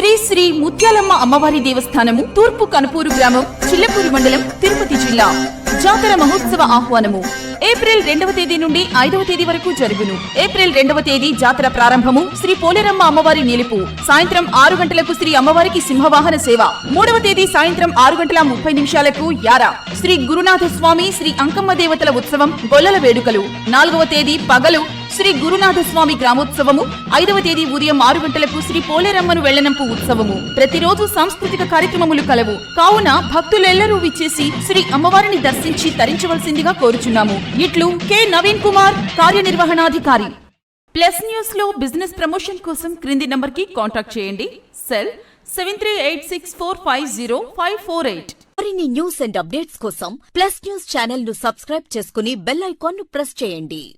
శ్రీ శ్రీ ముత్యాలమ్మ అమ్మవారి దేవస్థానము తూర్పు కనుపూరు గ్రామం చిల్లపూరు మండలం తిరుపతి జిల్లా. జాతర మహోత్సవ ఆహ్వానము. ఏప్రిల్ రెండవ తేదీ నుండి ఐదవ తేదీ వరకు జరుగును. ఏప్రిల్ రెండవ తేదీ జాతర ప్రారంభము. శ్రీ పోలేరమ్మ అమ్మవారి నిలుపు. సాయంత్రం ఆరు గంటలకు శ్రీ అమ్మవారికి సింహవాహన సేవ. మూడవ తేదీ సాయంత్రం ఆరు గంటల ముప్పై నిమిషాలకు యార. శ్రీ గురునాథ స్వామి శ్రీ అంకమ్మ దేవతల ఉత్సవం గొల్లల వేడుకలు. నాలుగవ తేదీ పగలు శ్రీ గురునాథ స్వామి గ్రామోత్సవము. ఐదవ తేదీ ఉదయం ఆరు గంటలకు శ్రీ పోలేరమ్మను వెళ్ళనంపు ఉత్సవము. ప్రతిరోజు సాంస్కృతిక కార్యక్రమములు కలవు. కావున భక్తులెల్లరూ విచ్చేసి శ్రీ అమ్మవారిని దర్శించి తరించవలసిందిగా కోరుచున్నాము. ఇట్లు కె. నవీన్ కుమార్ కార్యనిర్వహణాధికారి. ప్లస్ న్యూస్లో బిజినెస్ ప్రమోషన్ కోసం క్రింది నంబర్కి కాంటాక్ట్ చేయండి. Cell seven three eight six four five zero five four eight. మరిన్ని న్యూస్ అండ్ అప్డేట్స్ కోసం ప్లస్ న్యూస్ ఛానల్ను సబ్స్క్రైబ్ చేసుకుని బెల్ ఐకాన్ను ప్రెస్ చేయండి.